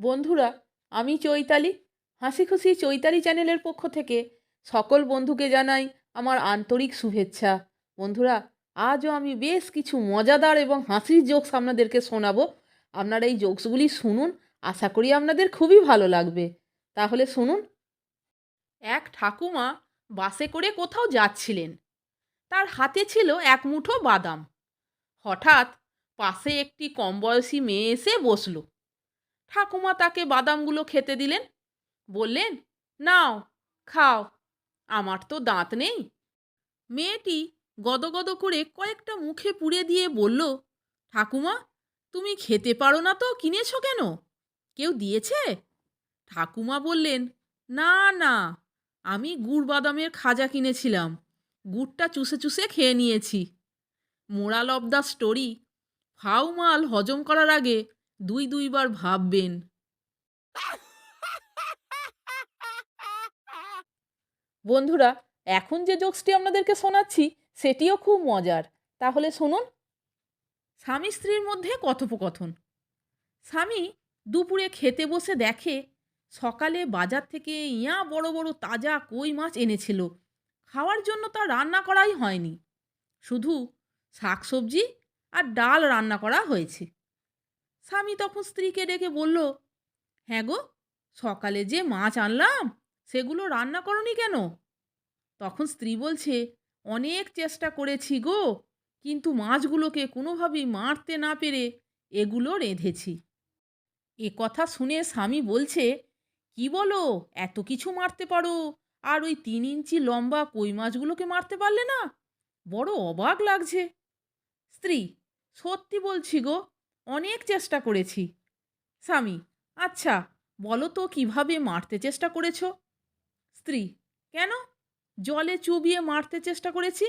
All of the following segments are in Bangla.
বন্ধুরা, আমি চৈতালি। হাসি খুশি চৈতালি চ্যানেলের পক্ষ থেকে সকল বন্ধুকে জানাই আমার আন্তরিক শুভেচ্ছা। বন্ধুরা, আজও আমি বেশ কিছু মজাদার এবং হাসির জোকস আপনাদেরকে শোনাবো। আপনারা এই জোকসগুলি শুনুন, আশা করি আপনাদের খুবই ভালো লাগবে। তাহলে শুনুন। এক ঠাকুমা বাসে করে কোথাও যাচ্ছিলেন। তার হাতে ছিল এক মুঠো বাদাম। হঠাৎ পাশে একটি কম বয়সী মেয়ে এসে বসল। ঠাকুমা তাকে বাদামগুলো খেতে দিলেন। বললেন, নাও, খাও, আমার তো দাঁত নেই। মেয়েটি গদগদ করে কয়েকটা মুখে পুড়ে দিয়ে বলল, ঠাকুমা, তুমি খেতে পারো না তো, কিনেছো কেন? কেউ দিয়েছে? ঠাকুমা বললেন, না না, আমি গুড় বাদামের খাজা কিনেছিলাম, গুড়টা চুষে চুষে খেয়ে নিয়েছি। মোরাল অব দ্য স্টোরি ফাউ মাল হজম করার আগে দুই দুইবার ভাববেন। বন্ধুরা, এখন যে জোকসটি আপনাদেরকে শোনাচ্ছি, সেটিও খুব মজার। তাহলে শুনুন। স্বামী স্ত্রীর মধ্যে কথোপকথন। স্বামী দুপুরে খেতে বসে দেখে, সকালে বাজার থেকে ইয়া বড় বড় তাজা কই মাছ এনেছিল। খাওয়ার জন্য তা রান্না করাই হয়নি। শুধু শাকসবজি আর ডাল রান্না করা হয়েছে। স্বামী তখন স্ত্রীকে ডেকে বলল হ্যাঁ গো, সকালে যে মাছ আনলাম, সেগুলো রান্না করনি কেন? তখন স্ত্রী বলছে, অনেক চেষ্টা করেছি গো, কিন্তু মাছগুলোকে কোনোভাবেই মারতে না পেরে এগুলো রেঁধেছি। এ কথা শুনে স্বামী বলছে, কি বলো, এত কিছু মারতে পারো, আর ওই তিন ইঞ্চি লম্বা কই মাছগুলোকে মারতে পারলে না? বড় অবাক লাগছে। স্ত্রী, সত্যি বলছি গো অনেক চেষ্টা করেছি। স্বামী আচ্ছা বলো তো কীভাবে মারতে চেষ্টা করেছ? স্ত্রী, কেন? জলে চুবিয়ে মারতে চেষ্টা করেছি?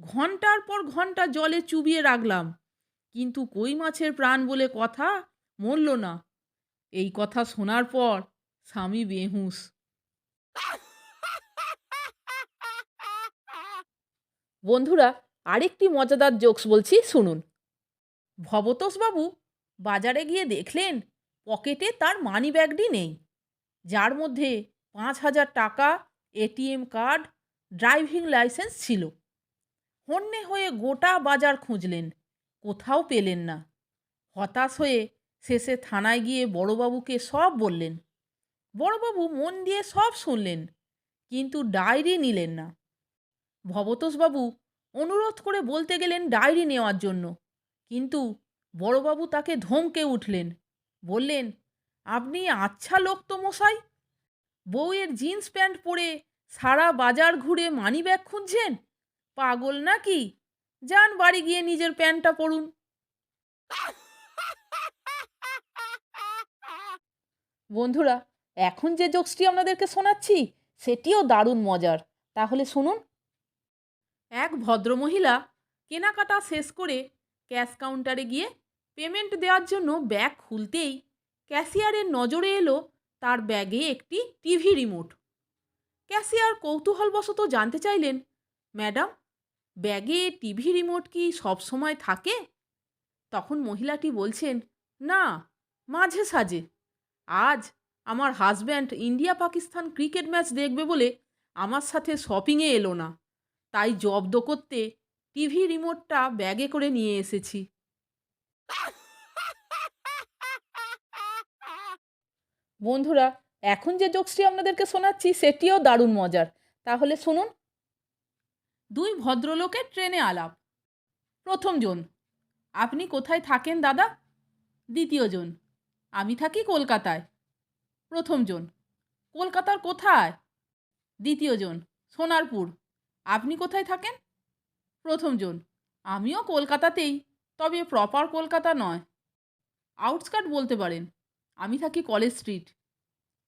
ঘণ্টার পর ঘণ্টা জলে চুবিয়ে রাখলাম। কিন্তু কই মাছের প্রাণ বলে কথা? মরল না। এই কথা শোনার পর স্বামী বেহুঁস বন্ধুরা, আরেকটি মজাদার জোকস বলছি, শুনুন। ভবতোষবাবু বাজারে গিয়ে দেখলেন পকেটে তার মানি ব্যাগটি নেই। যার মধ্যে পাঁচ হাজার টাকা এটিএম কার্ড, ড্রাইভিং লাইসেন্স ছিল। হন্যে হয়ে গোটা বাজার খুঁজলেন, কোথাও পেলেন না। হতাশ হয়ে শেষে থানায় গিয়ে বড়বাবুকে সব বললেন। বড়বাবু মন দিয়ে সব শুনলেন, কিন্তু ডায়েরি নিলেন না। ভবতোষবাবু অনুরোধ করে বলতে গেলেন ডায়েরি নেওয়ার জন্য। কিন্তু বড়বাবু তাকে ধমকে উঠলেন, বললেন, আপনি আচ্ছা লোক তো মশাই বউয়ের জিন্স প্যান্ট পরে সারা বাজার ঘুরে মানি ব্যাগ খুঁজছেন? পাগল নাকি? যান বাড়ি গিয়ে নিজের প্যান্টটা পরুন। বন্ধুরা, এখন যে জোকসটি আপনাদেরকে শোনাচ্ছি, সেটিও দারুণ মজার। তাহলে শুনুন। এক ভদ্রমহিলা কেনাকাটা শেষ করে ক্যাশ কাউন্টারে গিয়ে পেমেন্ট দেওয়ার জন্য ব্যাগ খুলতেই ক্যাশিয়ারের নজরে এলো তার ব্যাগে একটি টিভি রিমোট। ক্যাশিয়ার কৌতূহলবশত জানতে চাইলেন, ম্যাডাম, ব্যাগে টিভি রিমোট কি সব সময় থাকে? তখন মহিলাটি বলছেন, না, মাঝে সাজে আজ আমার husband India Pakistan cricket match দেখবে বলে আমার সাথে শপিংয়ে এলো না। তাই জব্দ করতে টিভি রিমোটটা ব্যাগে করে নিয়ে এসেছি। বন্ধুরা, এখন যে জোকসটি আপনাদেরকে শোনাচ্ছি, সেটিও দারুণ মজার। তাহলে শুনুন। দুই ভদ্রলোকের ট্রেনে আলাপ। প্রথম জন, আপনি কোথায় থাকেন দাদা? দ্বিতীয় জন, আমি থাকি কলকাতায়। প্রথম জন, কলকাতার কোথায়? দ্বিতীয় জন, সোনারপুর। আপনি কোথায় থাকেন? প্রথম জন। আমিও কলকাতাতেই, তবে প্রপার কলকাতা নয়। আউটস্কার্ট বলতে পারেন, আমি থাকি কলেজ স্ট্রিট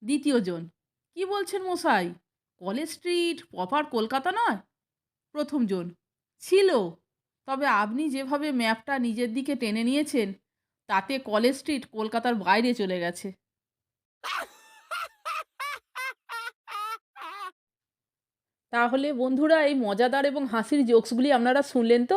দ্বিতীয় জন, কি বলছেন মশাই? কলেজ স্ট্রিট প্রপার কলকাতা নয়? প্রথম জন, ছিল, তবে আপনি যেভাবে ম্যাপটা নিজের দিকে টেনে নিয়েছেন, তাতে কলেজ স্ট্রিট কলকাতার বাইরে চলে গেছে। তাহলে বন্ধুরা, এই মজাদার এবং হাসির জোকসগুলি আপনারা শুনলেন তো?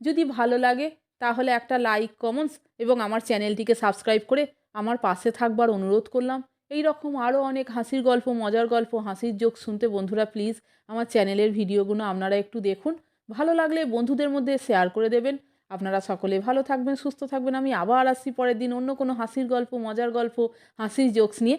যদি ভালো লাগে, তাহলে একটা লাইক কমেন্টস এবং আমার চ্যানেলটিকে সাবস্ক্রাইব করে আমার পাশে থাকবার অনুরোধ করলাম। এই রকম আরও অনেক হাসির গল্প, মজার গল্প, হাসির জোক শুনতে বন্ধুরা প্লিজ আমার চ্যানেলের ভিডিওগুলো আপনারা একটু দেখুন। ভালো লাগলে বন্ধুদের মধ্যে শেয়ার করে দেবেন। আপনারা সকলে ভালো থাকবেন, সুস্থ থাকবেন। আমি আবার আসছি পরের দিন অন্য কোনো হাসির গল্প, মজার গল্প, হাসির জোকস নিয়ে।